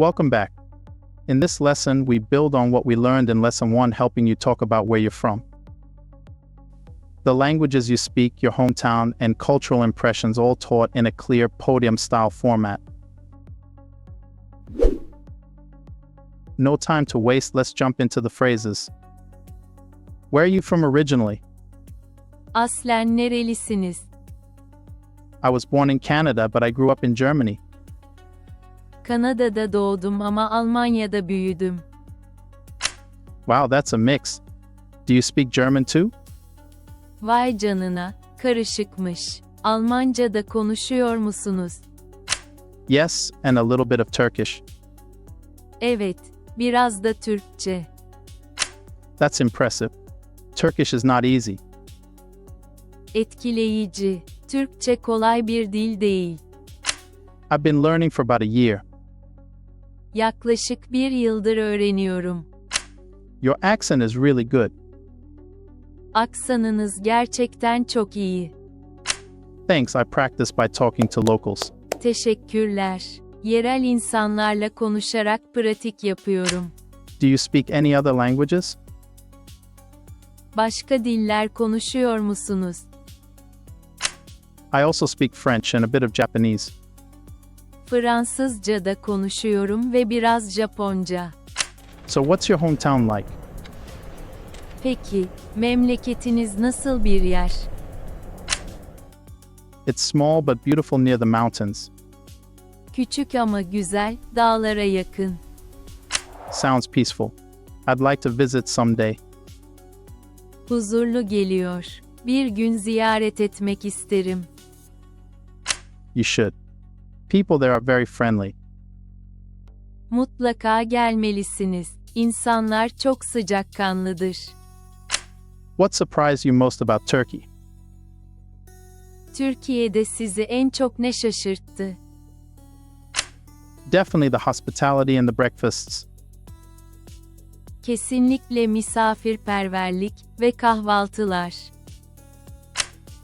Welcome back. In this lesson, we build on what we learned in Lesson 1, helping you talk about where you're from. The languages you speak, your hometown, and cultural impressions all taught in a clear podium style format. No time to waste, let's jump into the phrases. Where are you from originally? Aslen nerelisiniz? I was born in Canada, but I grew up in Germany. Kanada'da doğdum ama Almanya'da büyüdüm. Wow, that's a mix. Do you speak German too? Vay canına, karışıkmış. Almanca da konuşuyor musunuz? Yes, and a little bit of Turkish. Evet, biraz da Türkçe. That's impressive. Turkish is not easy. Etkileyici. Türkçe kolay bir dil değil. I've been learning for about a year. Yaklaşık bir yıldır öğreniyorum. Your accent is really good. Aksanınız gerçekten çok iyi. Thanks, I practice by talking to locals. Teşekkürler. Yerel insanlarla konuşarak pratik yapıyorum. Do you speak any other languages? Başka diller konuşuyor musunuz? I also speak French and a bit of Japanese. Fransızca da konuşuyorum ve biraz Japonca. So, what's your hometown like? Peki, memleketiniz nasıl bir yer? It's small but beautiful near the mountains. Küçük ama güzel, dağlara yakın. Sounds peaceful. I'd like to visit someday. Huzurlu geliyor. Bir gün ziyaret etmek isterim. You should. People there are very friendly. Mutlaka gelmelisiniz. İnsanlar çok sıcakkanlıdır. What surprised you most about Turkey? Türkiye'de sizi en çok ne şaşırttı? Definitely the hospitality and the breakfasts. Kesinlikle misafirperverlik ve kahvaltılar.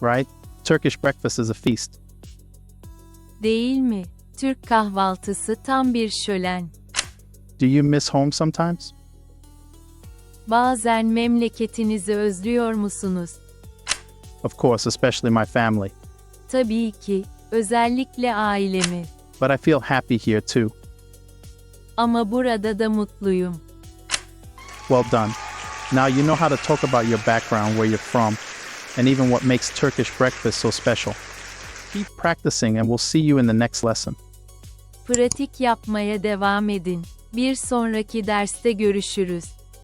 right? Turkish breakfast is a feast. Değil mi? Türk kahvaltısı tam bir şölen. Do you miss home sometimes? Bazen memleketinizi özlüyor musunuz? Of course, especially my family. Tabii ki, özellikle ailemi. But I feel happy here too. Ama burada da mutluyum. Well done. Now you know how to talk about your background, where you're from, and even what makes Turkish breakfast so special. Keep practicing, and we'll see you in the next lesson. Pratik yapmaya devam edin. Bir sonraki derste görüşürüz.